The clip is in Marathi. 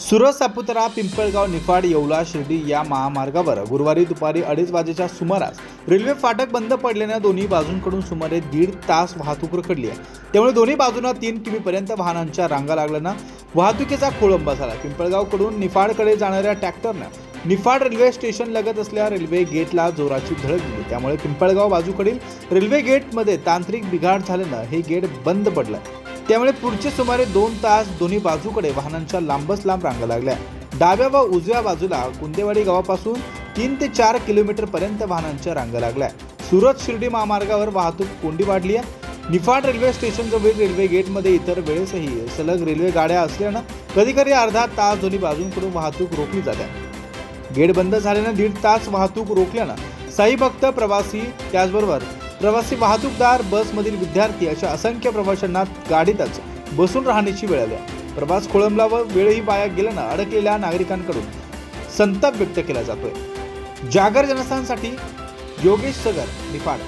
सुरत सापुतारा पिंपळगाव निफाड येवला शिर्डी या महामार्गावर गुरुवारी दुपारी अडीच वाजेच्या सुमारास रेल्वे फाटक बंद पडल्यानं दोन्ही बाजूंकडून सुमारे दीड तास वाहतूक रखडली आहे. त्यामुळे दोन्ही बाजूंना तीन किमीपर्यंत वाहनांच्या रांगा लागल्यानं वाहतुकीचा खोळंबा झाला. पिंपळगावकडून निफाडकडे जाणाऱ्या ट्रॅक्टरनं निफाड रेल्वे स्टेशन लगत असल्या रेल्वे गेटला जोराची धडक दिली. त्यामुळे पिंपळगाव बाजूकडील रेल्वे गेटमध्ये तांत्रिक बिघाड झाल्यानं हे गेट बंद पडलं. त्यामुळे पुढचे सुमारे दोन तास दोन्ही बाजूकडे वाहनांच्या लांबच लांब रांगा लागल्या. डाव्या व उजव्या बाजूला कुंदेवाडी गावापासून तीन ते चार किलोमीटर पर्यंत वाहनांच्या रांगा लागल्या. सुरत शिर्डी महामार्गावर वाहतूक कोंडी वाढली आहे. निफाड रेल्वे स्टेशन जवळील रेल्वे गेटमध्ये इतर वेळेसही सलग रेल्वे गाड्या असल्यानं कधीकधी अर्धा तास दोन्ही बाजूंकडून वाहतूक रोखली जाते. गेट बंद झाल्यानं दीड तास वाहतूक रोखल्यानं साई भक्त प्रवासी त्याचबरोबर प्रवासी वाहतूकदार बसमधील विद्यार्थी अशा असंख्य प्रवाशांना गाडीतच बसून राहण्याची वेळ आली आहे. प्रवास खोळंबला व वेळही वाया गेल्यानं अडकलेल्या नागरिकांकडून संताप व्यक्त केला जातोय जागर जनस्थानसाठी योगेश सगर निफाड